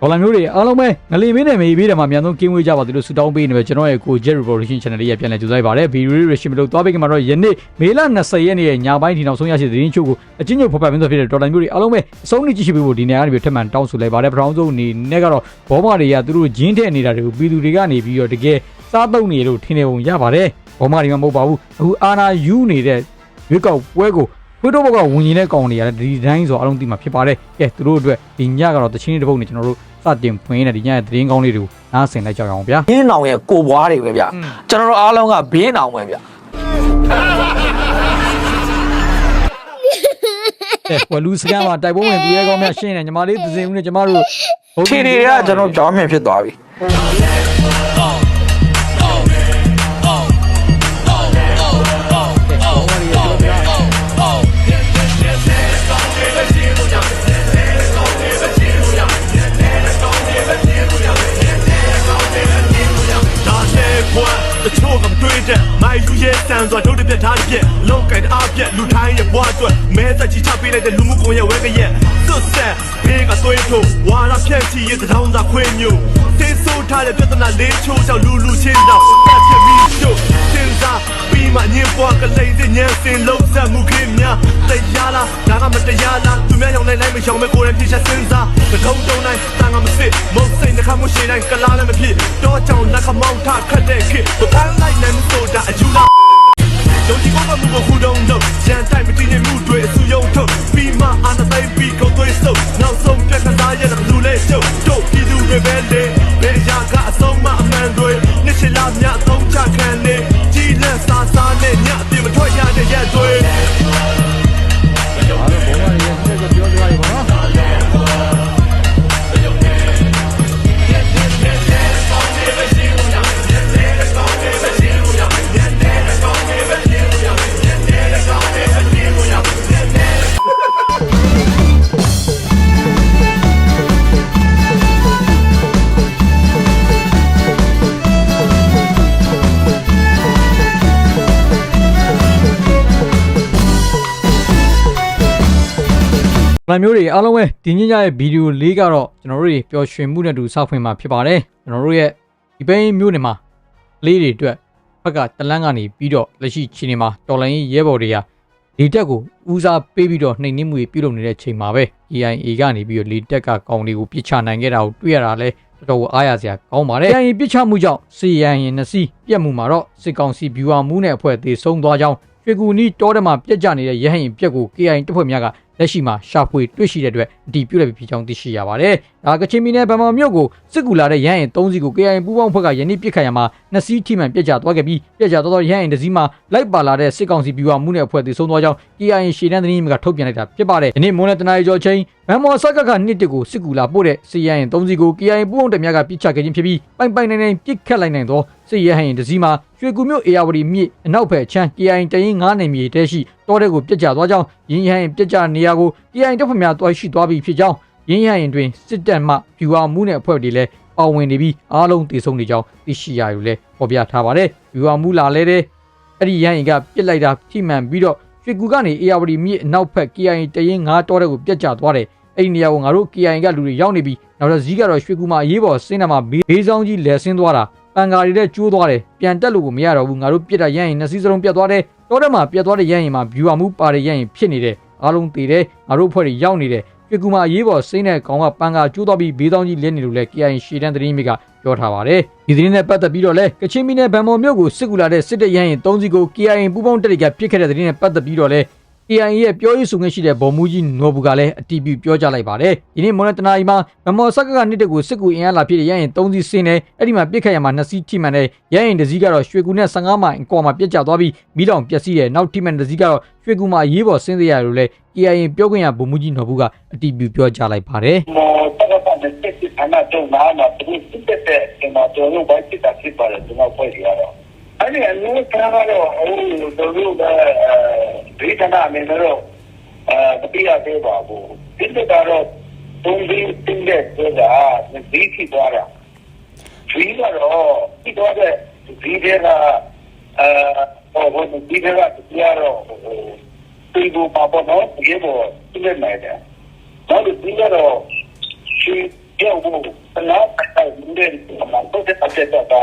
ဒေါ်လာမျိုးတွေအားလုံးပဲငလီမင်းနဲ့မေးပြီးတယ်မှာအများဆုံးကင်းဝေးကြပါသလိုဆုတောင်းပေးနေပဲကျွန်တော်ရဲ့ကို Jet Revolution Channel လေးရပြန်လည်ကြိုးစားပါရစေဗီဒီယိုရေးရှင်မလို့သွားပေးကြမှာတော့ယနေ့မေလ20ရက်နေ့ရဲ့ညပိုင်းဒီနောက်ဆုံးရရှိတဲ့သတင်းချုပ်ကိုအချင်းချုပ်ဖော်ပြမင်းဆိုဖြစ်တဲ့ဒေါ်လာမျိုးတွေအားလုံးပဲအဆုံးနေကြည့်ရှိပေးဖို့ဒီနေရာကနေပြီးထပ်မံတောင်းဆိုလိုက်ပါတယ်ပထမဆုံးအနေနဲ့ကတော့ဘောမတွေကသူတို့ဂျင်းထည့်နေတာတွေကိုပြည်သူတွေကနေပြီးတော့တကယ်စားသုံးနေလို့ထင်နေပုံရပါတယ်ဘောမတွေမှမဟုတ်ပါဘူးအခုအာနာယူနေတဲ့ရွေးကောက်ပွဲကိုခွေးတို့ဘက်ကဝင်ရင်တဲ့ကောင်တွေရတယ်ဒီတိုင်းဆိုအလုံးသိမှာဖြစ်ပါတယ်ကဲသူတို့အတွက်ဒီညကတော့တချင်းတစ်ပုတ်နဲ့ကျွန်တော်တို့ စတင်ဖွင့်နေတဲ့ဒီညရဲ့သတင်းကောင်းလေးတွေကိုနားဆင်လိုက်ကြရအောင်ဗျာဘင်းအောင်ရဲ့ကိုဘွားတွေပဲဗျကျွန်တော်တို့အားလုံးကဘင်းအောင်ပဲဗျကဲဝလူစကန်မှာတိုက်ပွဲဝင်သူရဲကောင်းများရှင်းနေညီမလေးသစင်ဦးနဲ့ကျမတို့ ခြေတွေကကျွန်တော်ကြောင်းမြင်ဖြစ်သွားပြီ တဲ့မိုက်လူရဲ့စံစွာတို့တစ်ပြက်ထားတစ်ပြက်လောက်ကင်အားပြက်လူထိုင်းရဲ့ဘွားအတွက်မဲသက်ချီချပေးလိုက်တဲ့လူမှုကွန်ရက်ဝဲကရက်သွတ်ဆက်ဘေးကသွေးထုတ်ဝါရဖြန့်ချီရဲ့သထောင်းသာခွေးမျိုးသိဆိုးထားတဲ့ပြဿနာလေးချိုးချောက်လူလူချင်းတော့ပတ်ချက်ပြီးချို့စင်စား ပြီးမှညင်ပွားကလေးတဲ့ညံစင်လုံးဆက်မှုခင်းများတရားလားဒါကမတရားလားသူများရောင်လိုက်လိုက်မရှောင်မဲ့ကိုယ်ရင်ဖြစ်ချက်စင်စားတကုံတုံးတိုင်းတန်ကမစစ်မုတ်စိတ်နှခမှုရှိတိုင်းကလားလည်းမဖြစ်တော့ကြောင်လက်ခမောင်းထခတ်တဲ့ခေပန်းလိုက်နိုင်မှုဆိုတာအယူလား ယုံကြည်ကိုမမှုကိုဟူတုံလို့ရန်တိုင်းမတည်ငြိမ်မှုတွေအဆူယုံထုတ်ပြီးမှအာဏာသိမ်းပြီးကိုသွေးဆုပ်နောက်ဆုံးပြက်ခစားရတဲ့ဘလူးလေးရှုပ်တို့ပြည်သူတွေပဲလေဘယ်ရာကအဆုံးမအမှန်တွေနှစ်ချီလာမြအသုံးချခံနေကြီးလက်စားစားနဲ့ညအပြင်မထွက်ရ ဗန်မျိုးတွေအားလုံးပဲဒီညညရဲ့ဗီဒီယိုလေးကတော့ကျွန်တော်တို့တွေပျော်ရွှင်မှုနဲ့တူစောက်ဖွင့်มาဖြစ်ပါတယ်ကျွန်တော်တို့ရဲ့ဒီဘိန်းမျိုးတွေမှာလေးတွေအတွက်ဘက်ကတလန်းကနေပြီးတော့လက်ရှိချင်းနေမှာတော်လိုင်းရေးရဲဘော်တွေကလေတက်ကိုဦးစားပေးပြီးတော့နှိမ်နင်းမှုတွေပြုလုပ်နေတဲ့ချိန်မှာပဲ EIA ကနေပြီးတော့လေတက်ကကောင်တွေကိုပြစ်ချနိုင်ခဲ့တာကိုတွေ့ရတာလဲတော်တော်အားရစရာကောင်းပါတယ် EIA ပြစ်ချမှုကြောင့်စီရန်ရင်နှစီပြက်မှုမှာတော့စစ်ကောင်စီဗျူဟာမှုနဲ့အဖွဲ့သေးဆုံးသွားကြောင်းရွှေကူနီးတောထဲမှာပြက်ကျနေတဲ့ရဟရင်ပြက်ကို KI တပ်ဖွဲ့များက လက်ရှိမှာရှာဖွေတွေ့ရှိတဲ့အတွက်အတီးပြုတ်လိုက်ပြီးဖြစ်ကြောင်းသိရှိရပါတယ်။ဒါကချင်ပြည်နယ်ဗမာမြို့ကိုစစ်ကူလာတဲ့ရဟရင်၃စီးကို KI ပူးပေါင်းဖွဲ့ကယနေ့ပြစ်ခတ်ရမှာနှစ်စီးထိမှန်ပြက်ကျသွားခဲ့ပြီးပြက်ကျသွားသောရဟရင်တစ်စီးမှာလိုက်ပါလာတဲ့စစ်ကောင်စီဗျူဟာမှုနဲ့အဖွဲ့သေးဆုံးသွားကြောင်း KI ရှေ့တန်းသတင်းတွေကထုတ်ပြန်လိုက်တာဖြစ်ပါတယ်။ဒီနေ့မွန်းတဲ့တနအီကျော်ချင်းဗန်မော်ဆက်ကကနှစ်တစ်ကိုစစ်ကူလာပို့တဲ့စီရဟရင်၃စီးကို KI ပူးပေါင်းတပ်များကပြစ်ချခဲ့ခြင်းဖြစ်ပြီးပိုင်ပိုင်နိုင်နိုင်ပြစ်ခတ်လိုက်နိုင်သောစစ်ရဟရင်တစ်စီးမှာရွှေကူမြို့အေယာဝတီမြစ်အနောက်ဘက်ချမ်း KI တရင်9နိုင်မြေတဲရှိ တောတဲ့ကိုပြစ်ကျသွားကြောင်းရင်းရဟရင်ပြစ်ကျနေရာကို KI တပ်ဖွဲ့များတွားရှိသွားပြီးဖြစ်ကြောင်းရင်းရဟရင်တွင်စစ်တပ်မှဗျူဟာမှုနဲ့အဖွဲ့တွေလည်းပါဝင်နေပြီးအားလုံးတည်ဆုံနေကြောင်းသိရှိရယူလဲဖော်ပြထားပါတယ်ဗျူဟာမှုလာလဲတဲ့အဲ့ဒီရဟရင်ကပြစ်လိုက်တာထိမှန်ပြီးတော့ရွှေကူကနေအေယာဝတီမြစ်အနောက်ဘက် KI တရင်9တောတဲ့ကိုပြစ်ကျသွားတယ်အဲ့ဒီနေရာကိုငါတို့ KI ကလူတွေရောက်နေပြီးနောက်တော့ဇီးကတော့ရွှေကူမှာအရေးပေါ်စင်းနာမှာဘေးဆောင်ကြီးလဲဆင်းသွားတာ ပန်ကာတွေနဲ့ကျိုးသွားတယ်ပြန်တက်လို့ကိုမရတော့ဘူးငါတို့ပြစ်တာရရင်နှစ်စီးစလုံးပြတ်သွားတယ်တောထဲမှာပြတ်သွားတဲ့ရရင်မှာ view မှုပါတဲ့ရရင်ဖြစ်နေတယ်အားလုံးတည်တယ်ငါတို့ဖွဲ့တွေရောက်နေတယ်ရွှေကူမှာအရေးပေါ်စိမ့်တဲ့ကောင်ကပန်ကာကျိုးသွားပြီးဘေးဆောင်ကြီးလဲနေလို့လဲ KI ရှေတန်းသတင်းမိကပြောထားပါတယ်ဒီသတင်းနဲ့ပတ်သက်ပြီးတော့လဲကချင်ပြည်နယ်ဗန်မော်မြို့ကိုစစ်ကူလာတဲ့စစ်တပ်ရရင်၃စီးကို KI ပူးပေါင်းတပ်တွေကပြစ်ခဲ့တဲ့သတင်းနဲ့ပတ်သက်ပြီးတော့လဲ KIA ရဲ့ပြောရေးဆိုခွင့်ရှိတဲ့ဗော်မူကြီးနော်ဘူကလည်းအတီးပြုပြောကြားလိုက်ပါတယ်။ဒီနေ့မွန်တနာရီမှာဗမော်ဆက်ကကနှစ်တကူစစ်ကူအင်အားလာဖြစ်တဲ့ရရင်၃စီးစင်းတယ်။အဲ့ဒီမှာပြစ်ခတ်ရမှာ၂စီးထိမှန်တယ်။ရရင်တစ်စီးကတော့ရွှေကူနဲ့15မိုင်အကွာမှာပြစ်ကျသွားပြီးမိတောင်ပျက်စီးတယ်။နောက်ထိမှန်တစ်စီးကတော့ရွှေကူမှာရေးပေါ်ဆင်းသေးရတယ်လို့လည်း KIA ပြောခွင့်ရဗော်မူကြီးနော်ဘူကအတီးပြုပြောကြားလိုက်ပါတယ်။မောတကပတ်တဲ့စစ်စစ်အနာတော့နာမှာသူစစ်တဲ့ကျွန်တော်တို့ဘာဖြစ်တာဖြစ်ပါလဲကျွန်တော်ဖွဲ့ရတော့ အဲ့ဒီအမျိုးသားကတော့ဟိုတို့တို့ကဒိဋ္ဌနာမင်းတို့အဲတပိရသေးပါဘူးဒီကတော့တုံးပြီးတင်းတဲ့ဆိုတာဒီဖြစ်သွားတာဒီကတော့ဒီတော့ဒီတွေကအဲဟိုဒီတွေကတရားတော့ဒီဘူပါပေါ်တော့ဒီဘောသူလည်းနိုင်တယ်နောက်ဒီကတော့ရှိပြောဖို့တော့တိုင်နေတဲ့မှာတော့တက်တက်တက်တာ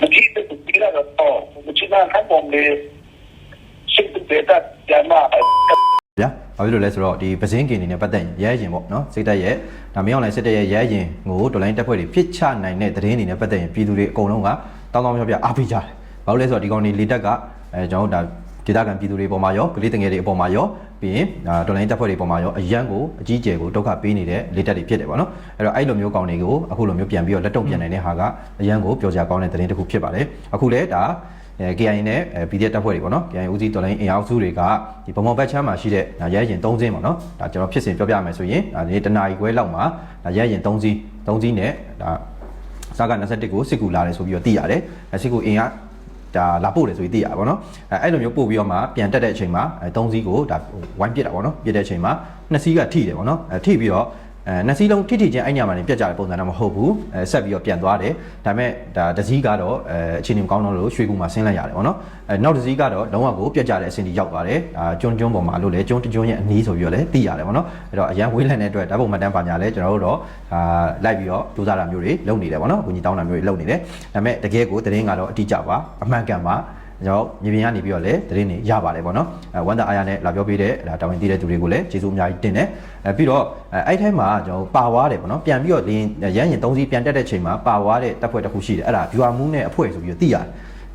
မကြည့် တဲ့ဒီလာတော့မချစ်နာခံပုံလေးရှစ်တဲ့တာကျမဗျာဘာဖြစ်လို့လဲဆိုတော့ဒီပစင်းကင်နေနဲ့ပတ်သက်ရင်ရဲရင်ပေါ့နော်စိတ်တက်ရဲ့ဒါမင်းအောင်လိုင်းစစ်တက်ရဲ့ရဲရင်ကိုဒေါ်လိုင်းတက်ဖွဲ့တွေဖြစ်ချနိုင်တဲ့သတင်းတွေနဲ့ပတ်သက်ရင်ပြည်သူတွေအကုန်လုံးကတောင်းတောင်းပြောပြအားပေးကြတယ်ဘာလို့လဲဆိုတော့ဒီကောင်တွေလေတက်ကအဲကျွန်တော်တို့ဒါဒေသခံပြည်သူတွေပေါ်မှာရောကလေးတငယ်တွေအပေါ်မှာရော ပြီးရင်ဒါဒေါ်လိုင်းတက်ဖွဲ့တွေပေါ်မှာရောအရန်ကိုအကြီးကျယ်ကိုဒုက္ခပေးနေတဲ့လေတက်တွေဖြစ်တယ်ပေါ့နော်အဲ့တော့အဲ့လိုမျိုးကောင်တွေကိုအခုလိုမျိုးပြန်ပြီးတော့လက်တုံ့ပြန်နိုင်တဲ့ဟာကအရန်ကိုပြောစရာကောင်းတဲ့သတင်းတစ်ခုဖြစ်ပါတယ်အခုလဲဒါအဲ KIA နဲ့အဲ PDF တပ်ဖွဲ့တွေပေါ့နော် KIA ဦးစီးတော်လိုင်းအင်အားစုတွေကဒီဗမော်ဘက်ချမ်းမှာရှိတဲ့ဒါရဲရင်3စင်းပေါ့နော်ဒါကျွန်တော်ဖြစ်စဉ်ပြောပြမယ်ဆိုရင်ဒါဒီတနာရီခွဲလောက်မှာဒါရဲရင်3စီး3စီးနဲ့ဒါစကား21ကိုစစ်ကူလာတယ်ဆိုပြီးတော့သိရတယ်အဲစစ်ကူအင်အား ဒါလာပို့တယ်ဆိုပြီးသိရပါဘောနော်အဲအဲ့လိုမျိုးပို့ပြီးတော့မှပြန်တက်တဲ့အချိန်မှာအဲ3စီးကိုဒါဝိုင်းပစ်တာပေါ့နော်ပစ်တဲ့အချိန်မှာ2စီးကထိတယ်ပေါ့နော်အဲထိပြီးတော့ အဲနှစ်စီးလုံးထိထိချင်းအဲ့ညမှာနေပြတ်ကြတဲ့ပုံစံတော့မဟုတ်ဘူးအဲဆက်ပြီးတော့ပြန်သွားတယ်ဒါပေမဲ့ဒါတစည်းကတော့အဲအခြေအနေမကောင်းတော့လို့ရွှေကူမှာဆင်းလိုက်ရတယ်ပေါ့နော်အဲနောက်တစည်းကတော့လုံးဝကိုပြတ်ကြတဲ့အဆင့်ကြီးရောက်သွားတယ်အာကျွန်းကျွန်းပေါ်မှာလို့လေကျွန်းတကျွန်းရဲ့အနီးဆိုပြီးတော့လည်းသိရတယ်ပေါ့နော်အဲ့တော့အရန်ဝေးလန့်တဲ့အတွက်ဓာတ်ပုံမှတ်တမ်းပါညာလဲကျွန်တော်တို့တော့အာလိုက်ပြီးတော့စူးစမ်းတာမျိုးတွေလုပ်နေတယ်ပေါ့နော်ကိုကြီးတောင်းတာမျိုးတွေလုပ်နေတယ်ဒါပေမဲ့တကယ်ကိုတရင်ကတော့အတိအကျပါအမှန်ကန်ပါ ကျွန်တော်မြေပြင်ကနေပြီးတော့လည်းသတင်းတွေရပါတယ်ပေါ့နော်အဲဝန်တာအားရနဲ့လာပြောပေးတဲ့ဒါတာဝန်တည်တဲ့သူတွေကိုလည်းကျေးဇူးအများကြီးတင်တယ်အဲပြီးတော့အဲအဲ့ထိုင်းမှာကျွန်တော်ပါဝါတယ်ပေါ့နော်ပြန်ပြီးတော့လင်းရမ်းရင်၃စီးပြန်တက်တဲ့ချိန်မှာပါဝါတဲ့တပ်ဖွဲ့တစ်ခုရှိတယ်အဲ့ဒါ viewer moon နဲ့အဖွဲ့ဆိုပြီးတော့သိရတယ်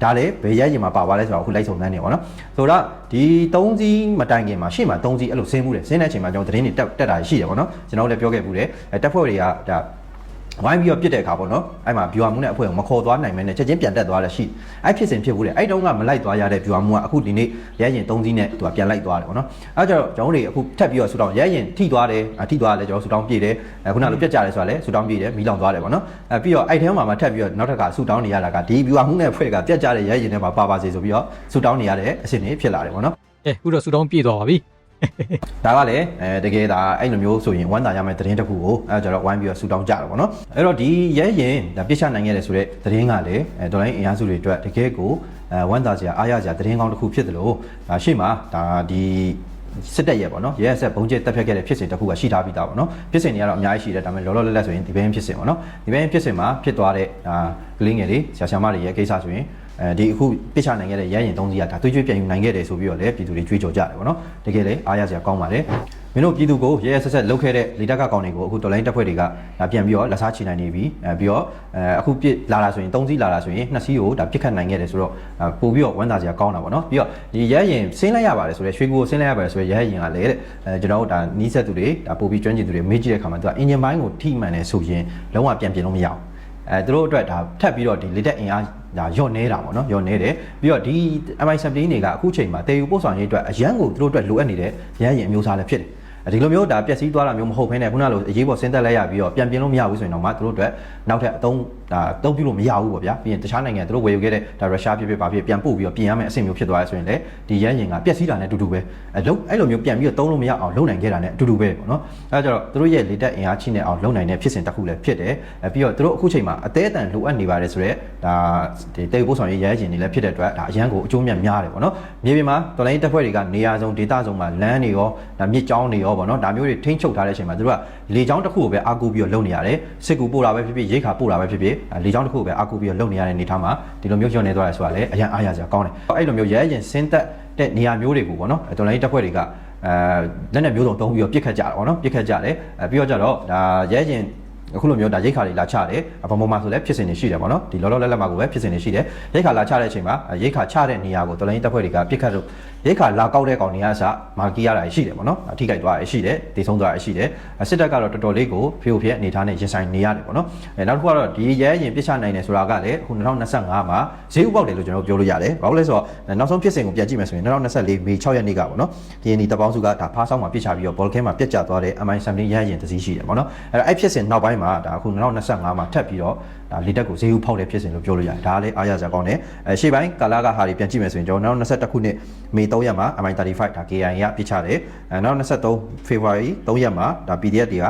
ဒါလည်းဘယ်ရရင်မှာပါသွားလဲဆိုတော့အခုလိုက်စုံစမ်းနေပါတော့ဆိုတော့ဒီ၃စီးမတိုင်ခင်မှာရှေ့မှာ၃စီးအဲ့လိုဆင်းမှုတယ်ဆင်းတဲ့အချိန်မှာကျွန်တော်သတင်းတွေတက်တက်တာရှိတယ်ပေါ့နော်ကျွန်တော်လည်းပြောခဲ့ဘူးတယ်အဲတပ်ဖွဲ့တွေကဒါ ဝိုင်းပြီးတော့ပြစ်တဲ့အခါပေါ့နော်အဲ့မှာ viewer မှုနဲ့အဖွဲ့ကိုမခေါ်သွားနိုင်မဲနဲ့ချက်ချင်းပြန်တက်သွားတယ်ရှိအဲ့ဖြစ်စဉ်ဖြစ်ဘူးလေအဲ့တုန်းကမလိုက်သွားရတဲ့ viewer မှုကအခုဒီနေ့ရဲရင်၃စီးနဲ့သူကပြန်လိုက်သွားတယ်ပေါ့နော်အဲ့ကြတော့ကျွန်တော်တို့တွေအခုထပ်ပြီးတော့ဆူတောင်းရဲရင်ထိသွားတယ်အထိသွားတယ်ကျွန်တော်ဆူတောင်းပြေးတယ်အခုနလိုပြက်ကြတယ်ဆိုတာလေဆူတောင်းပြေးတယ်မီးလောင်သွားတယ်ပေါ့နော်အဲပြီးတော့အဲ့ထဲမှာမှထပ်ပြီးတော့နောက်ထပ်ကဆူတောင်းနေရတာကဒီ viewer မှုနဲ့အဖွဲ့ကပြက်ကြတဲ့ရဲရင်ထဲမှာပါပါစေဆိုပြီးတော့ဆူတောင်းနေရတဲ့အဆင့်တွေဖြစ်လာတယ်ပေါ့နော်ကဲအခုတော့စူတောင်းပြည့်သွားပါပြီ ဒါကလည်းအဲတကယ်ဒါအဲ့လိုမျိုးဆိုရင်ဝမ်းသာရမယ့်သတင်းတစ်ခုကိုအဲကြတော့ဝိုင်းပြီးတော့ဆူတောင်းကြတာပေါ့နော်အဲ့တော့ဒီရဲရင်ဒါပြစ်ချနိုင်ခဲ့တယ်ဆိုတော့သတင်းကလည်းအဲဒေါ်လာအင်အားစုတွေအတွက်တကယ်ကိုအဲဝမ်းသာစရာအားရစရာသတင်းကောင်းတစ်ခုဖြစ်တယ်လို့ဒါရှေ့မှာဒါဒီစစ်တပ်ရဲ့ပေါ့နော်ရဲရဲဆက်ဘုံကျဲတက်ဖြတ်ခဲ့တဲ့ဖြစ်စဉ်တစ်ခုကရှိထားပြီးသားပေါ့နော်ဖြစ်စဉ်တွေကတော့အများကြီးရှိတယ်ဒါပေမဲ့လောလောလတ်လတ်ဆိုရင်ဒီဘင်းဖြစ်စဉ်ပေါ့နော်ဒီဘင်းဖြစ်စဉ်မှာဖြစ်သွားတဲ့ဒါကလေးငယ်တွေဆရာဆရာမတွေရဲ့ကိစ္စဆိုရင် အဲဒီအခုပြစ်ချနိုင်ခဲ့တဲ့ရဲရင်၃စီးကဒါသွေးကြွေးပြန်ယူနိုင်ခဲ့တယ်ဆိုပြီးတော့လည်းပြည်သူတွေကြွေးကြော်ကြတယ်ပေါ့နော်တကယ်လည်းအားရစရာကောင်းပါတယ်မင်းတို့ပြည်သူကိုရဲရဲဆက်ဆက်လှုပ်ခဲ့တဲ့လေတက်ကကောင်တွေကိုအခုတော်လိုင်းတက်ဖွဲ့တွေကဒါပြန်ပြီးတော့လက်စားချနိုင်နေပြီအဲပြီးတော့အဲအခုပြစ်လာတာဆိုရင်၃စီးလာတာဆိုရင်နှစ်စီးကိုဒါပြစ်ခတ်နိုင်ခဲ့တယ်ဆိုတော့ပို့ပြီးတော့ဝမ်းသာစရာကောင်းတာပေါ့နော်ပြီးတော့ဒီရဲရင်ဆင်းလိုက်ရပါတယ်ဆိုတော့ရွှေကူကိုဆင်းလိုက်ရပါတယ်ဆိုတော့ရဲရင်ကလည်းတဲ့အဲကျွန်တော်တို့ဒါနီးစက်သူတွေဒါပို့ပြီးကျွမ်းကျင်သူတွေမေးကြည့်တဲ့အခါမှာသူကအင်ဂျင်ပိုင်းကိုထိမှန်နေဆိုရင်လုံးဝပြန်ပြင်လို့မရအောင် အဲသူတို့အတွက်ဒါထပ်ပြီးတော့ဒီ latest အင်အားဒါညော့နေတာပေါ့နော်ညော့နေတယ်ပြီးတော့ဒီ MI17 တွေကအခုချိန်မှာတေယူပို့ဆောင်ရေးအတွက်အရန်ကိုသူတို့အတွက်လိုအပ်နေတဲ့ရန်ရင်အမျိုးအစားလည်းဖြစ်တယ် ဒီလိုမျိုးဒါပျက်စီးသွားတာမျိုးမဟုတ်ဘဲနဲ့ခုနလိုအရေးပေါ်ဆင်းသက်လိုက်ရပြီးတော့ပြန်ပြင်လို့မရဘူးဆိုရင်တော့မှသူတို့အတွက်နောက်ထပ်အသုံးဒါအသုံးပြုလို့မရဘူးပေါ့ဗျာပြီးရင်တခြားနိုင်ငံသူတို့ဝယ်ယူခဲ့တဲ့ဒါရုရှားဖြစ်ဖြစ်ပါဖြစ်ပြန်ပို့ပြီးတော့ပြင်ရမယ့်အဆင့်မျိုးဖြစ်သွားရဆိုရင်လည်းဒီရန်ရင်ကပျက်စီးတာနဲ့အတူတူပဲအဲလုံးအဲ့လိုမျိုးပြန်ပြီးတော့သုံးလို့မရအောင်လုပ်နိုင်ခဲ့တာနဲ့အတူတူပဲပေါ့နော်အဲဒါကြတော့သူတို့ရဲ့လေတက်အင်အားချိနဲ့အောင်လုပ်နိုင်တဲ့ဖြစ်စဉ်တစ်ခုလည်းဖြစ်တယ်အဲပြီးတော့သူတို့အခုချိန်မှာအသေးအတန်လိုအပ်နေပါတယ်ဆိုတော့ဒါဒီတေပို့ဆောင်ရေးရဲရင်တွေလည်းဖြစ်တဲ့အတွက်ဒါအရန်ကိုအကျိုးမြတ်များတယ်ပေါ့နော်မြေပြင်မှာတော်လိုင်းတပ်ဖွဲ့တွေကနေရာစုံဒေသစုံမှာလမ်းတွေရောဒါမြစ်ကြောင်းတွေရောပေါ့နော်ဒါမျိုးတွေထိန်းချုပ်ထားတဲ့အချိန်မှာသူတို့ကလေကြောင်းတစ်ခုကိုပဲအားကိုးပြီးတော့လုပ်နေရတယ်စစ်ကူပို့တာပဲဖြစ်ဖြစ်ရိတ်ခါပို့တာပဲဖြစ်ဖြစ်လေကြောင်းတစ်ခုကိုပဲအားကိုးပြီးတော့လုပ်နေရတဲ့အနေအထားမှာဒီလိုမျိုးညွှန်နေသွားတယ်ဆိုတာလည်းအရန်အားရစရာကောင်းတယ်အဲ့လိုမျိုးရဲရင်စင်းသက်တဲ့နေရာမျိုးတွေကိုပေါ့နော်တော်လိုင်းတပ်ဖွဲ့တွေကအဲလက်နဲ့မျိုးစုံတုံးပြီးတော့ပြစ်ခတ်ကြတာပေါ့နော်ပြစ်ခတ်ကြတယ်အဲပြီးတော့ကြတော့ဒါရဲရင်အခုလိုမျိုးဒါရိတ်ခါတွေလာချတယ်အပေါ်မှာဆိုလည်းဖြစ်စဉ်တွေရှိတယ်ပေါ့နော်ဒီလောလောလတ်လတ်မှာကိုပဲဖြစ်စဉ်တွေရှိတယ်ရိတ်ခါလာချတဲ့အချိန်မှာရိတ်ခါချတဲ့နေရာကိုတော်လိုင်းတပ်ဖွဲ့တွေကပြစ်ခတ်လို့ ရိတ်ခါလာကောက်တဲ့ကောင်တွေကအစမာကီရတာရှိတယ်ပေါ့နော်အထိကြိုက်သွားရရှိတယ်တေဆုံးသွားရရှိတယ်စစ်တပ်ကတော့တော်တော်လေးကိုဖေိုဖျက်အနေထားနဲ့ရင်ဆိုင်နေရတယ်ပေါ့နော်အဲနောက်တစ်ခုကတော့ဒီရဲရင်ပြစ်ချနိုင်တယ်ဆိုတာကလည်းအခု2025မှာဈေးဥပေါက်တယ်လို့ကျွန်တော်ပြောလို့ရတယ်ဘာလို့လဲဆိုတော့နောက်ဆုံးဖြစ်စဉ်ကိုပြန်ကြည့်မယ်ဆိုရင်2024မေ6ရက်နေ့ကပေါ့နော်ဒီနီတပေါင်းစုကဒါဖားဆောင်မှာပြစ်ချပြီးတော့ဘောလ်ကဲမှာပြက်ကျသွားတဲ့ MI17 ရဲရင်တစည်းရှိတယ်ပေါ့နော်အဲ့တော့အဲ့ဖြစ်စဉ်နောက်ပိုင်းမှာဒါအခု2025မှာထပ်ပြီးတော့ဒါလေတက်ကိုဈေးဥဖောက်တဲ့ဖြစ်စဉ်လို့ပြောလို့ရတယ်ဒါလည်းအားရစရာကောင်းတယ်အဲရှေ့ပိုင်းကာလာကဟာတွေပြန်ကြည့်မယ်ဆိုရင်ကျွန်တော်2021ခုနှစ်မေ3ရက်မှာ MI35 ဒါ KI ကပြစ်ချတယ်အဲနောက်23 February 3ရက်မှာဒါ PDF တွေက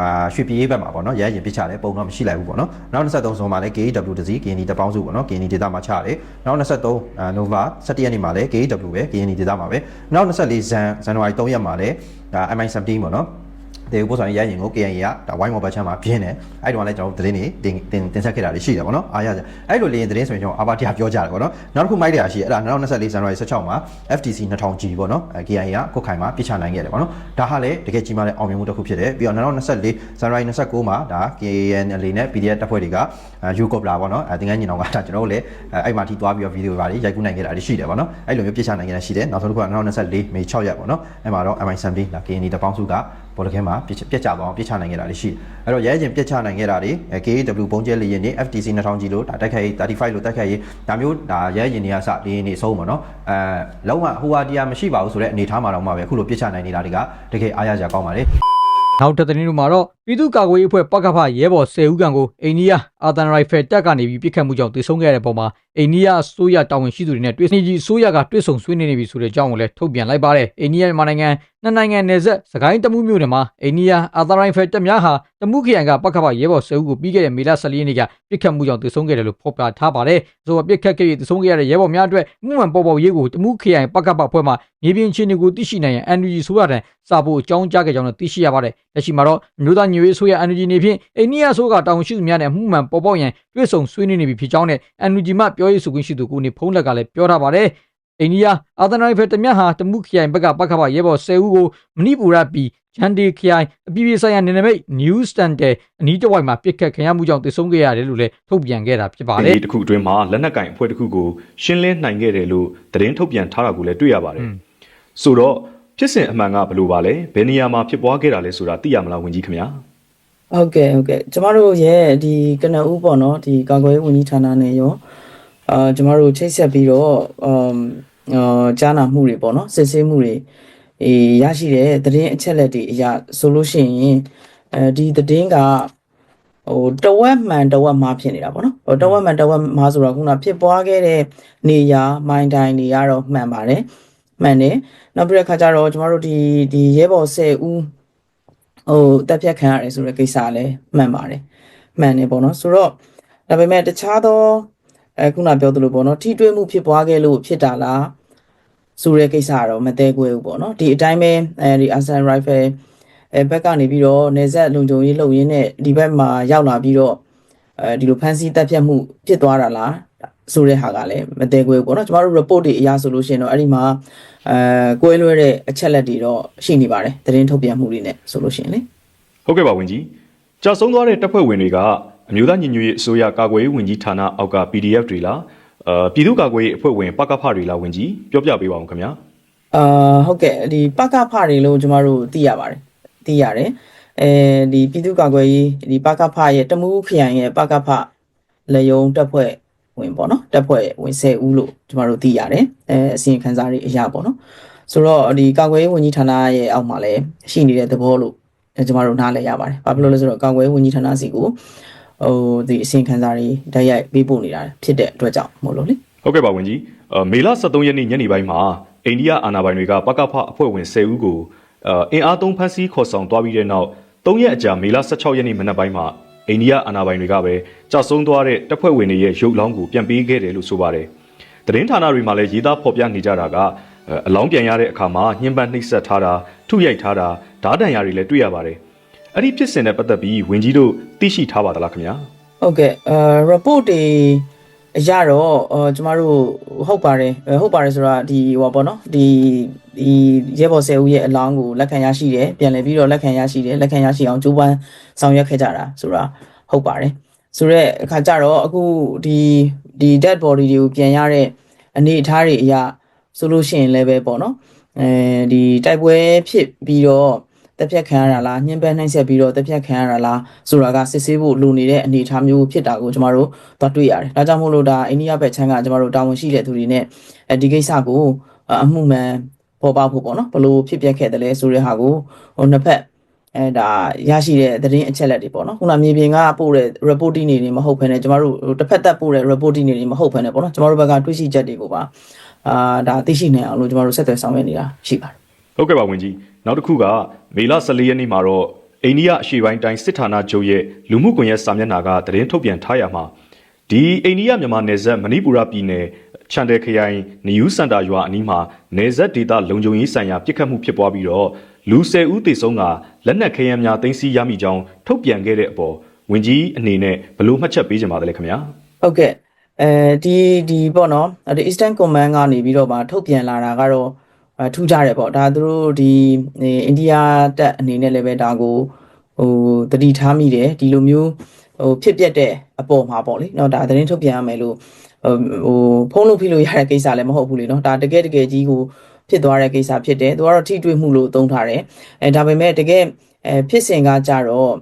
အာရွှေပြည်ရေးဘက်မှာပေါ့နော်ရဲရင်ပြစ်ချတယ်ပုံတော့မရှိလိုက်ဘူးပေါ့နော်နောက်23ဇွန်မှာလည်း KW တစည်း KND တပေါင်းစုပေါ့နော် KND ဒေတာမှာချတယ်နောက်23 Nova 17ရက်နေ့မှာလည်း KW ပဲ KND ဒေတာမှာပဲနောက်24ဇန်ဇန်နဝါရီ3ရက်မှာလည်းဒါ MI17 ပေါ့နော် တေပို့ဆောင်ရေးရရင်ကို KN ကဒါဝိုင်းမော်ဘတ်ချမ်းမှာပြင်းတယ်အဲ့ဒီတော့လည်းကျွန်တော်တို့သတင်းတွေတင်တင်တင်ဆက်ခဲ့တာတွေရှိတယ်ဗောနော်အားရကြအဲ့လိုလေရင်သတင်းဆိုရင်ကျွန်တော်အာဘာတရားပြောကြတယ်ဗောနော်နောက်တစ်ခုမိုက်တရားရှိအဲ့ဒါ2024ဇန်နဝါရီ16မှာ FTC 2000G ဗောနော် KN ကကုတ်ခိုင်မှာပြစ်ချနိုင်ခဲ့တယ်ဗောနော်ဒါဟာလည်းတကယ်ကြီးမားတဲ့အောင်မြင်မှုတစ်ခုဖြစ်တယ်ပြီးတော့2024ဇန်နဝါရီ29မှာဒါ KN လေးနဲ့ PDF တပ်ဖွဲ့တွေကယူကော့ပလာဗောနော်အဲတင်ငန်းညီနောင်ကဒါကျွန်တော်တို့လည်းအဲ့မှာထိသွားပြီးတော့ဗီဒီယိုပါတွေရိုက်ကူးနိုင်ခဲ့တာတွေရှိတယ်ဗောနော်အဲ့လိုမျိုးပြစ်ချနိုင်ခဲ့တာရှိတယ်နောက်ဆုံးတစ်ခုက2024မေ6ရက်ဗောနော်အဲ့မှာတော့ MI70 ဒါ KN တပေါင်းစုက ဘောလခဲမှာပြစ်ပြက်ကြပါအောင်ပြစ်ချနိုင်ခဲ့တာတွေရှိတယ်အဲ့တော့ရဲရင်ပြစ်ချနိုင်ခဲ့တာတွေ KAW ပုံကျဲလေရင်နေ FTC 2000ကြီးလို့ဒါတိုက်ခိုက်ရေး35လို့တိုက်ခိုက်ရေးဒါမျိုးဒါရဲရင်တွေကစလေရင်နေအဆုံးပါနော်အဲလုံးဝဟိုဟာတရားမရှိပါဘူးဆိုတဲ့အနေအထားမှာတော့မှပဲအခုလိုပြစ်ချနိုင်နေတာတွေကတကယ်အားရကြကောင်းပါလေနောက်တစ်သတင်းတို့မှာတော့ ပြည်သူ့ကာကွယ်ရေးအဖွဲ့ပကဖရဲဘော်10ဦးခန့်ကိုအိန္ဒိယအာသန်ရိုင်ဖယ်တပ်ကနေပြီးပြစ်ခတ်မှုကြောင့်တိုက်ဆုံခဲ့တဲ့ပုံမှာအိန္ဒိယအစိုးရတာဝန်ရှိသူတွေနဲ့တွေ့ဆုံကြီးအစိုးရကတွေ့ဆုံဆွေးနွေးနေပြီဆိုတဲ့အကြောင်းကိုလည်းထုတ်ပြန်လိုက်ပါတယ်အိန္ဒိယမြန်မာနိုင်ငံနှစ်နိုင်ငံနယ်စပ်စကိုင်းတမှုမြို့နယ်မှာအိန္ဒိယအာသန်ရိုင်ဖယ်တပ်များဟာတမှုခရိုင်ကပကဖရဲဘော်10ဦးကိုပြီးခဲ့တဲ့မေလ14ရက်နေ့ကပြစ်ခတ်မှုကြောင့်တိုက်ဆုံခဲ့တယ်လို့ဖော်ပြထားပါတယ်ဆိုတော့ပြစ်ခတ်ခဲ့ပြီးတိုက်ဆုံခဲ့ရတဲ့ရဲဘော်များအတွက်မှုမှန်ပေါ်ပေါ်ရေးကိုတမှုခရိုင်ပကဖအဖွဲ့မှမြေပြင်ချင်းတွေကိုသိရှိနိုင်ရန် NUG ဆိုရတဲ့စာဖို့အကြောင်းကြားခဲ့ကြောင်းလည်းသိရှိရပါတယ်လက်ရှိမှာတော့မြို့သားညွေရေးဆိုရ NUG နေဖြင့်အိန္ဒိယဆိုကတာဝန်ရှိသူများနဲ့မှုမှန်ပေါ်ပေါက်ရန်တွေ့ဆုံဆွေးနွေးနေပြီဖြစ်ကြောင်းနဲ့ NUG မှပြောရေးဆိုခွင့်ရှိသူကိုနေဖုံးလက်ကလည်းပြောထားပါတယ်အိန္ဒိယအာသနာရီဖက်တမြတ်ဟာတမှုခရိုင်ဘက်ကပကပရဲဘော်10ဦးကိုမဏိပူရပြည်ဂျန်ဒီခရိုင်အပြည်ပြည်ဆိုင်ရာနယ်နိမိတ် New Standard အနီးတစ်ဝိုက်မှာပြစ်ခတ်ခံရမှုကြောင့်တိုက်ဆုံခဲ့ရတယ်လို့လည်းထုတ်ပြန်ခဲ့တာဖြစ်ပါတယ်ဒီတစ်ခုအတွင်းမှာလက်နက်ကင်အဖွဲ့တစ်ခုကိုရှင်းလင်းနိုင်ခဲ့တယ်လို့သတင်းထုတ်ပြန်ထားတာကိုလည်းတွေ့ရပါတယ်။ဆိုတော့ ဖြစ်စဉ်အမှန်ကဘယ်လိုပါလဲဘယ်နေရာမှာဖြစ်ပွားခဲ့တာလဲဆိုတာသိရမလားဝန်ကြီးခင်ဗျာဟုတ်ကဲ့ဟုတ်ကဲ့ကျမတို့ရဲ့ဒီကနဦးပေါ့နော်ဒီကာကွယ်ရေးဝန်ကြီးဌာနနဲ့ရောအာကျမတို့ချိတ်ဆက်ပြီးတော့အမ်အာကြားနာမှုတွေပေါ့နော်စစ်ဆေးမှုတွေအေးရရှိတဲ့သတင်းအချက်လက်တွေအရာဆိုလို့ရှိရင်အဲဒီသတင်းကဟိုတဝက်မှန်တဝက်မှားဖြစ်နေတာပေါ့နော်ဟိုတဝက်မှန်တဝက်မှားဆိုတော့ခုနဖြစ်ပွားခဲ့တဲ့နေရာမိုင်းတိုင်းနေရာတော့မှန်ပါတယ် မှန်တယ်နောက်ပြီးတဲ့ခါကျတော့ကျမတို့ဒီဒီရဲဘော်10ဦးဟိုတက်ဖြတ်ခံရတယ်ဆိုတဲ့ကိစ္စလည်းမှန်ပါတယ်မှန်တယ်ပေါ့နော်ဆိုတော့ဒါပေမဲ့တခြားသောအဲခုနပြောသလိုပေါ့နော်ထိတွေ့မှုဖြစ်ပွားခဲ့လို့ဖြစ်တာလားဆိုတဲ့ကိစ္စကတော့မသေးကွယ်ဘူးပေါ့နော်ဒီအတိုင်းပဲအဲဒီ Asan Rifle အဲဘက်ကနေပြီးတော့နေဆက်လုံခြုံရေးလုပ်ရင်းနဲ့ဒီဘက်မှာရောက်လာပြီးတော့အဲဒီလိုဖမ်းဆီးတပ်ဖြတ်မှုဖြစ်သွားတာလား ဆိုတဲ့ဟာကလည်းမသေးကွယ်ဘူးပေါ့နော်ကျမတို့ report တွေအရဆိုလို့ရှိရင်တော့အဲ့ဒီမှာအဲကွဲလွဲတဲ့အချက်လက်တွေတော့ရှိနေပါတယ်သတင်းထုတ်ပြန်မှုတွေနဲ့ဆိုလို့ရှိရင်လေဟုတ်ကဲ့ပါဝန်ကြီးကြာဆုံးသွားတဲ့တပ်ဖွဲ့ဝင်တွေကအမျိုးသားညီညွတ်ရေးအစိုးရကာကွယ်ရေးဝန်ကြီးဌာနအောက်က PDF တွေလားအာပြည်သူ့ကာကွယ်ရေးအဖွဲ့ဝင်ပကဖတွေလားဝန်ကြီးပြောပြပေးပါဦးခင်ဗျာအာဟုတ်ကဲ့ဒီပကဖတွေလို့ကျမတို့သိရပါတယ်သိရတယ်အဲဒီပြည်သူ့ကာကွယ်ရေးဒီပကဖရဲ့တမူးခရိုင်ရဲ့ပကဖလေယုံတပ်ဖွဲ့ ဝင်ပေါ့နော်တပ်ဖွဲ့ဝင်10ဦးလို့ကျမတို့သိရတယ်အဲအစီရင်ခံစာတွေအရာပေါ့နော်ဆိုတော့ဒီကာကွယ်ရေးဝန်ကြီးဌာနရဲ့အောက်မှာလည်းရှိနေတဲ့သဘောလို့ကျမတို့နားလည်ရပါတယ်ဘာဖြစ်လို့လဲဆိုတော့ကာကွယ်ရေးဝန်ကြီးဌာနစီကိုဟိုဒီအစီရင်ခံစာတွေတိုက်ရိုက်ပေးပို့နေတာဖြစ်တဲ့အတွက်ကြောင့်မို့လို့လေဟုတ်ကဲ့ပါဝန်ကြီးအာမေလ23ရက်နေ့ညနေပိုင်းမှာအိန္ဒိယအာဏာပိုင်တွေကပကဖအဖွဲ့ဝင်10ဦးကိုအာအင်အားသုံးဖမ်းဆီးခေါ်ဆောင်သွားပြီးတဲ့နောက်3ရက်အကြာမေလ16ရက်နေ့မနက်ပိုင်းမှာ အိန္ဒိယအာဏာပိုင်တွေကပဲကြာဆုံးသွားတဲ့တပ်ဖွဲ့ဝင်တွေရဲ့ရုပ်လောင်းကိုပြန်ပေးခဲ့တယ်လို့ဆိုပါတယ်။သတင်းဌာနတွေမှာလည်းရေးသားဖော်ပြနေကြတာကအအလောင်းပြန်ရတဲ့အခါမှာညှဉ်းပန်းနှိပ်စက်ထားတာထုရိုက်ထားတာဓာတ်တန်ရာတွေလည်းတွေ့ရပါတယ်။အဲ့ဒီဖြစ်စဉ်နဲ့ပတ်သက်ပြီးဝန်ကြီးတို့သိရှိထားပါသလားခင်ဗျာ။ဟုတ်ကဲ့အဲ report တွေ အရတော့အော်ကျမတို့ဟုတ်ပါတယ်အဲဟုတ်ပါတယ်ဆိုတာဒီဟိုပါပေါ့နော်ဒီဒီရဲဘော်ဆယ်ဦးရဲ့အလောင်းကိုလက်ခံရရှိတယ်ပြန်လည်ပြီးတော့လက်ခံရရှိတယ်လက်ခံရရှိအောင်ကြိုးပမ်းဆောင်ရွက်ခဲ့ကြတာဆိုတာဟုတ်ပါတယ်ဆိုတော့အခါကျတော့အခုဒီဒီ dead body တွေကိုပြန်ရတဲ့အနေအထားတွေအရဆိုလို့ရှိရင်လည်းပဲပေါ့နော်အဲဒီတိုက်ပွဲဖြစ်ပြီးတော့ တက်ဖြတ်ခံရတာလားညှဉ်းပန်းနှိပ်စက်ပြီးတော့တက်ဖြတ်ခံရတာလားဆိုတာကစစ်ဆေးဖို့လိုနေတဲ့အနေအထားမျိုးဖြစ်တာကိုကျမတို့သွားတွေ့ရတယ်။ဒါကြောင့်မို့လို့ဒါအိန္ဒိယဘက်ခြမ်းကကျမတို့တာဝန်ရှိတဲ့သူတွေနဲ့အဲဒီကိစ္စကိုအမှုမှန်ပေါ်ပေါက်ဖို့ပေါ့နော်ဘလို့ဖြစ်ပျက်ခဲ့တယ်လဲဆိုတဲ့ဟာကိုဟိုနှစ်ဖက်အဲဒါရရှိတဲ့သတင်းအချက်လက်တွေပေါ့နော်ခုနမြေပြင်ကပို့တဲ့ reporting တွေမဟုတ်ဘဲနဲ့ကျမတို့တစ်ဖက်သက်ပို့တဲ့ reporting တွေမဟုတ်ဘဲနဲ့ပေါ့နော်ကျမတို့ဘက်ကတွေ့ရှိချက်တွေကိုပါအာဒါသိရှိနိုင်အောင်လို့ကျမတို့ဆက်သွယ်ဆောင်ရွက်နေတာရှိပါတယ်ဟုတ်ကဲ့ပါဝန်ကြီး နောက်တစ်ခုကမေလ14ရက်နေ့မှာတော့အိန္ဒိယအရှေ့ပိုင်းတိုင်းစစ်ဌာနချုပ်ရဲ့လူမှုကွန်ရက်စာမျက်နှာကသတင်းထုတ်ပြန်ထားရမှာဒီအိန္ဒိယမြန်မာနယ်စပ်မဏိပူရပြည်နယ်ချန်တယ်ခရိုင်နယူးစန်တာရွာအနီးမှာနယ်စပ်ဒေသလုံခြုံရေးဆိုင်ရာပြစ်ခတ်မှုဖြစ်ပွားပြီးတော့လူ10ဦးသေဆုံးကလက်နက်ခဲယမ်းများသိမ်းဆည်းရမိကြောင်းထုတ်ပြန်ခဲ့တဲ့အပေါ်ဝင်ကြီးအနေနဲ့ဘယ်လိုမှတ်ချက်ပေးကြပါသလဲခင်ဗျာဟုတ်ကဲ့အဲဒီဒီပေါ့နော်ဒီ Eastern Command ကနေပြီးတော့မှထုတ်ပြန်လာတာကတော့ အဲထူးခြားတယ်ပေါ့ဒါသူတို့ဒီအိန္ဒိယတပ်အနေနဲ့လည်းပဲဒါကိုဟိုတတိထားမိတယ်ဒီလိုမျိုးဟိုဖြစ်ပျက်တဲ့အပေါ်မှာပေါ့လေเนาะဒါသတင်းထုတ်ပြန်ရမယ်လို့ဟိုဖုံးလို့ဖိလို့ရတဲ့ကိစ္စလည်းမဟုတ်ဘူးလေเนาะဒါတကယ်တကယ်ကြီးကိုဖြစ်သွားတဲ့ကိစ္စဖြစ်တယ်သူကတော့ထိတွေ့မှုလို့သုံးထားတယ်အဲဒါပေမဲ့တကယ်အဲဖြစ်စဉ်ကကြတော့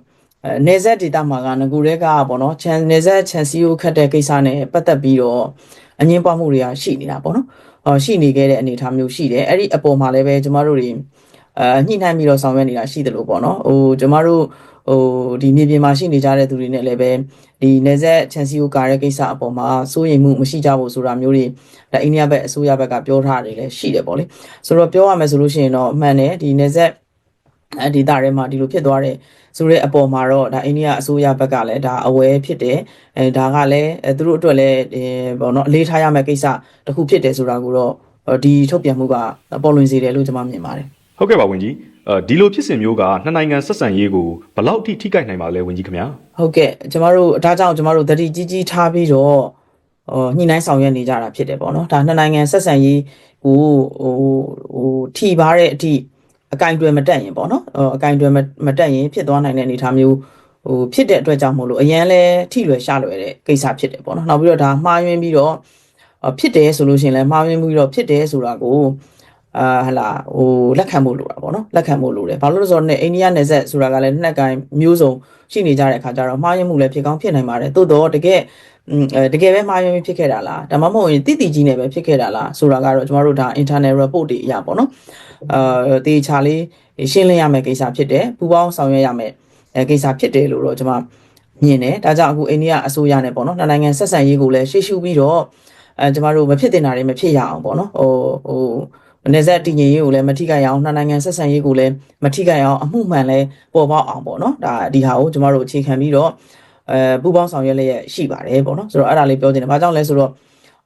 အဲနေဆက်ဒေတာမှာကငကူရဲကပေါ့နော်ချန်နေဆက်ချန်စီကိုခတ်တဲ့ကိစ္စနဲ့ပတ်သက်ပြီးတော့အငင်းပွားမှုတွေကရှိနေတာပေါ့နော်။အော် ရှိနေခဲ့တဲ့အနေအထားမျိုးရှိတယ်။အဲ့ဒီအပေါ်မှာလည်းပဲကျမတို့တွေအဲညှိနှိုင်းပြီးတော့ဆောင်ရွက်နေတာရှိတယ်လို့ပေါ့နော်။ဟိုကျမတို့ဟိုဒီမြေပြင်မှာရှိနေကြတဲ့သူတွေနဲ့လည်းပဲဒီနေဆက်ချန်စီကိုကာတဲ့ကိစ္စအပေါ်မှာစိုးရိမ်မှုမရှိကြဘူးဆိုတာမျိုးတွေဒါအိန္ဒိယဘက်အစိုးရဘက်ကပြောထားတယ်လည်းရှိတယ်ပေါ့လေ။ဆိုတော့ပြောရမယ်ဆိုလို့ရှိရင်တော့အမှန်တယ်ဒီနေဆက် အဒီတာထဲမှာဒီလိုဖြစ်သွားတဲ့ဆိုတဲ့အပေါ်မှာတော့ဒါအိန္ဒိယအစိုးရဘက်ကလည်းဒါအဝဲဖြစ်တယ်အဲဒါကလည်းအဲသူတို့အတွက်လည်းအဲပေါ့နော်အလေးထားရမယ့်ကိစ္စတစ်ခုဖြစ်တယ်ဆိုတာကိုတော့ဒီထုတ်ပြန်မှုကပေါ်လွင်စေတယ်လို့ကျွန်မမြင်ပါတယ်ဟုတ်ကဲ့ပါဝင်ကြီးအဲဒီလိုဖြစ်စဉ်မျိုးကနှစ်နိုင်ငံဆက်ဆံရေးကိုဘယ်လောက်အထိထိခိုက်နိုင်ပါလဲဝင်ကြီးခင်ဗျာဟုတ်ကဲ့ကျမတို့ဒါကြောင့်ကျမတို့တတိကြီးကြီးထားပြီးတော့ဟိုညှိနှိုင်းဆောင်ရွက်နေကြတာဖြစ်တယ်ပေါ့နော်ဒါနှစ်နိုင်ငံဆက်ဆံရေးကိုဟိုဟိုထိပါတဲ့အထိ အကင်တွယ်မတက်ရင်ပေါ့နော်အကင်တွယ်မတက်ရင်ဖြစ်သွားနိုင်တဲ့အနေအထားမျိုးဟိုဖြစ်တဲ့အတွက်ကြောင့်မို့လို့အရန်လဲထိလွယ်ရှလွယ်တဲ့ကိစ္စဖြစ်တယ်ပေါ့နော်နောက်ပြီးတော့ဒါမှားယွင်းပြီးတော့ဖြစ်တယ်ဆိုလို့ရှိရင်လည်းမှားယွင်းပြီးတော့ဖြစ်တယ်ဆိုတာကိုအာဟလာဟိုလက်ခံဖို့လိုတာပေါ့နော်လက်ခံဖို့လိုတယ်ဘာလို့လဲဆိုတော့ねအိန္ဒိယနယ်စပ်ဆိုတာကလည်းနှစ်ကန်မျိုးစုံရှိနေကြတဲ့အခါကျတော့မှားယွင်းမှုလည်းဖြစ်ကောင်းဖြစ်နိုင်ပါတယ်သို့တော့တကယ်အဲ တကယ်ပဲမှားယွင်းဖြစ်ခဲ့တာလားဒါမှမဟုတ်ရင်တိတိကြီးနဲ့ပဲဖြစ်ခဲ့တာလားဆိုတာကတော့ကျမတို့ဒါ internal report တွေအရာပေါ့နော်အာတေချာလေးရှင်းလင်းရမယ့်ကိစ္စဖြစ်တယ်ပူပေါင်းဆောင်ရွက်ရမယ့်အဲကိစ္စဖြစ်တယ်လို့တော့ကျမမြင်တယ်ဒါကြောင့်အခုအိန္ဒိယအစိုးရနဲ့ပေါ့နော်နှစ်နိုင်ငံဆက်ဆံရေးကိုလည်းရှေ့ရှုပြီးတော့အဲကျမတို့မဖြစ်တင်တာတွေမဖြစ်ရအောင်ပေါ့နော်ဟိုဟိုနေဆက်တည်ငြိမ်ရေးကိုလည်းမထိခိုက်အောင်နှစ်နိုင်ငံဆက်ဆံရေးကိုလည်းမထိခိုက်အောင်အမှုမှန်လည်းပေါ်ပေါက်အောင်ပေါ့နော်ဒါဒီဟာကိုကျမတို့အခြေခံပြီးတော့ အဲပူပေါင်းဆောင်ရွက်လျက်ရှိပါတယ်ပေါ့နော်ဆိုတော့အဲ့ဒါလေးပြောချင်တယ်ဘာကြောင့်လဲဆိုတော့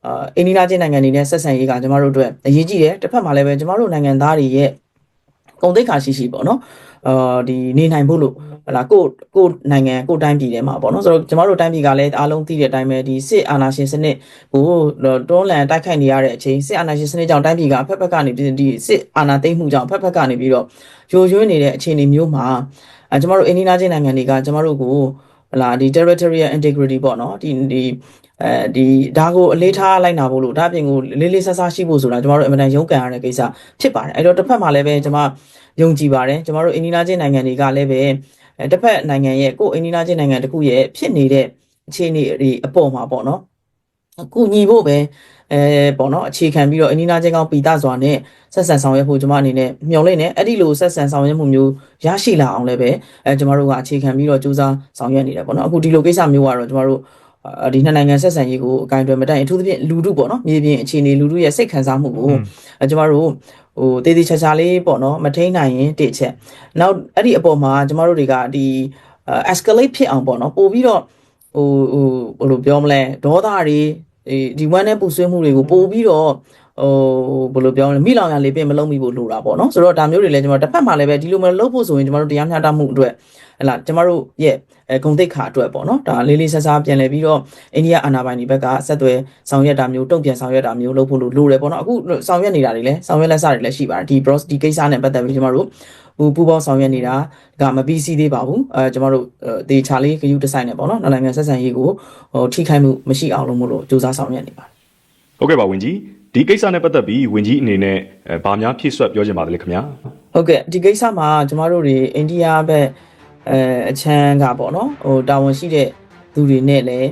အာအိန္ဒိယချင်းနိုင်ငံတွေနဲ့ဆက်ဆံရေးကကျမတို့အတွက်အရေးကြီးတယ်တစ်ဖက်မှာလည်းပဲကျမတို့နိုင်ငံသားတွေရဲ့ဂုဏ်သိက္ခာရှိရှိပေါ့နော်အာဒီနေနိုင်ဖို့လို့ဟလာကိုကိုနိုင်ငံကိုတိုင်းပြည်ထဲမှာပေါ့နော်ဆိုတော့ကျမတို့တိုင်းပြည်ကလည်းအားလုံးသိတဲ့အတိုင်းပဲဒီစစ်အာဏာရှင်စနစ်ကိုတွန်းလှန်တိုက်ခိုက်နေရတဲ့အချိန်စစ်အာဏာရှင်စနစ်ကြောင့်တိုင်းပြည်ကအဖက်ဖက်ကနေပြီးဒီစစ်အာဏာသိမ်းမှုကြောင့်အဖက်ဖက်ကနေပြီးတော့ယိုယွင်းနေတဲ့အခြေအနေမျိုးမှာအဲကျမတို့အိန္ဒိယချင်းနိုင်ငံတွေကကျမတို့ကို ဟလာဒီ territorial integrity ပေါ့နော်ဒီဒီအဲဒီဒါကိုအလေးထားလိုက်နာဖို့လို့ဒါအပြင်ကိုလေးလေးဆဆရှိဖို့ဆိုတာကျမတို့အမှန်တန်ရုန်းကန်ရတဲ့ကိစ္စဖြစ်ပါတယ်အဲ့တော့တစ်ဖက်မှာလည်းပဲကျမယုံကြည်ပါတယ်ကျမတို့အိန္ဒိယချင်းနိုင်ငံတွေကလည်းပဲအဲတစ်ဖက်နိုင်ငံရဲ့ကိုယ်အိန္ဒိယချင်းနိုင်ငံတစ်ခုရဲ့ဖြစ်နေတဲ့အခြေအနေတွေအပေါ်မှာပေါ့နော် အခုညီဖို့ပဲအဲပေါ့နော်အခြေခံပြီးတော့အိန္ဒိယချင်းကောင်ပီတာစွာနဲ့ဆက်ဆံဆောင်ရွက်ဖို့ကျွန်မအနေနဲ့မျှော်လင့်နေအဲ့ဒီလိုဆက်ဆံဆောင်ရွက်မှုမျိုးရရှိလာအောင်လည်းပဲအဲကျွန်တော်တို့ကအခြေခံပြီးတော့စူးစမ်းဆောင်ရွက်နေတယ်ပေါ့နော်အခုဒီလိုကိစ္စမျိုးကတော့ကျွန်တော်တို့ဒီနှစ်နိုင်ငံဆက်ဆံရေးကိုအကင်တွေမတိုင်အထူးသဖြင့်လူထုပေါ့နော်မြေပြင်အခြေအနေလူထုရဲ့စိတ်ခံစားမှုကိုအဲကျွန်တော်တို့ဟိုတေးသေးချာချာလေးပေါ့နော်မထိန်နိုင်ရင်တစ်ချက်နောက်အဲ့ဒီအပေါ်မှာကျွန်တော်တို့တွေကဒီ escalate ဖြစ်အောင်ပေါ့နော်ပို့ပြီးတော့ဟိုဟိုဘယ်လိုပြောမလဲဒေါသတွေ ဒီဝမ်းနဲ့ပူဆွေးမှုတွေကိုပို့ပြီးတော့ဟိုဘယ်လိုပြောမလဲမိလောင်ရလေးပြင်မလုံးမိဖို့လိုတာပေါ့နော်ဆိုတော့ဒါမျိုးတွေလည်းကျွန်တော်တစ်ဖက်မှာလည်းပဲဒီလိုမလုပ်ဖို့ဆိုရင်ကျွန်တော်တို့တရားမျှတမှုအတွက် ဟလာကျွန်တော်တို့ရဲ့အဲဂုံတိတ်ခါအတွက်ပေါ့နော်ဒါလေးလေးဆဆပြန်လဲပြီးတော့အိန္ဒိယအာဏာပိုင်တွေဘက်ကဆက်သွယ်ဆောင်ရွက်တာမျိုးတုံ့ပြန်ဆောင်ရွက်တာမျိုးလုပ်ဖို့လိုတယ်ပေါ့နော်အခုဆောင်ရွက်နေတာတွေလည်းဆောင်ရွက်လက်စတွေလည်းရှိပါတယ်ဒီ bros ဒီကိစ္စနဲ့ပတ်သက်ပြီးကျွန်တော်တို့ဟိုပူပေါင်းဆောင်ရွက်နေတာကမပြီးစီးသေးပါဘူးအဲကျွန်တော်တို့ဒေချာလေးဂယူဒီဇိုင်းနဲ့ပေါ့နော်နိုင်ငံဆက်ဆံရေးကိုဟိုထိခိုက်မှုမရှိအောင်လို့မို့လို့စူးစမ်းဆောင်ရွက်နေပါတယ်ဟုတ်ကဲ့ပါဝင်ကြီးဒီကိစ္စနဲ့ပတ်သက်ပြီးဝင်ကြီးအနေနဲ့အဲဗာများဖြည့်ဆွတ်ပြောချင်ပါတယ်ခင်ဗျာဟုတ်ကဲ့ဒီကိစ္စမှာကျမတို့တွေအိန္ဒိယဘက် အဲအချမ်းကပေါ့နော်ဟိုတာဝန်ရှိတဲ့သူတွေနဲ့လည်း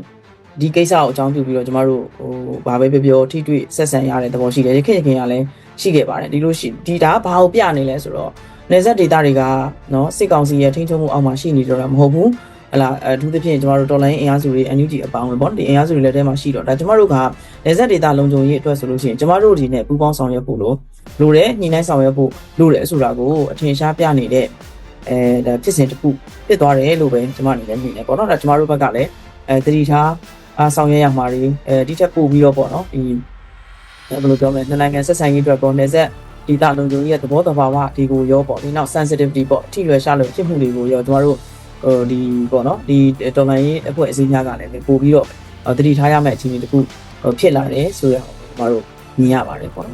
ဒီကိစ္စကိုအကြောင်းပြုပြီးတော့ကျမတို့ဟိုဘာပဲပြောပြောထိတွေ့ဆက်ဆံရတဲ့သဘောရှိတယ်ခင်ခင်ကလည်းရှိခဲ့ပါတယ်ဒီလိုရှိဒီဒါဘာကိုပြနေလဲဆိုတော့နေဆက်ဒေတာတွေကနော်စစ်ကောင်စီရဲ့ထိန်းချုပ်မှုအောက်မှာရှိနေကြတာမဟုတ်ဘူးဟလာအထူးသဖြင့်ကျမတို့တော်လိုင်းအင်အားစုတွေ NUG အပေါင်းပဲပေါ့ဒီအင်အားစုတွေလည်းထဲမှာရှိတော့ဒါကျမတို့ကနေဆက်ဒေတာလုံခြုံရေးအတွက်ဆိုလို့ရှိရင်ကျမတို့ဒီနဲ့ပူးပေါင်းဆောင်ရွက်ဖို့လို့လိုတယ်ညှိနှိုင်းဆောင်ရွက်ဖို့လိုတယ်ဆိုတာကိုအထင်ရှားပြနေတဲ့ အဲဒါဖြစ်စဉ်တစ်ခုဖြစ်သွားတယ်လို့ပဲကျမအနေနဲ့မြင်တယ်ပေါ့နော်ဒါကျမတို့ဘက်ကလည်းအဲတတိထားအဆောင်ရွက်ရမှာတွေအဲဒီထက်ပိုပြီးတော့ပေါ့နော်ဒီဘယ်လိုပြောမလဲနှစ်နိုင်ငံဆက်ဆံရေးအတွက်ပေါ့နေဆက်ဒီတာလုံခြုံရေးရဲ့သဘောတဘာဝဒီကိုရောပေါ့ဒီနောက် sensitivity ပေါ့အထီးရွယ်ရှာလို့ဖြစ်မှုတွေကိုရောကျမတို့ဟိုဒီပေါ့နော်ဒီတော်လိုင်းရေးအဖွဲ့အစည်းများကလည်းပို့ပြီးတော့တတိထားရမယ့်အခြေအနေတခုဖြစ်လာတယ်ဆိုရအောင်ကျမတို့မြင်ရပါတယ်ပေါ့နော်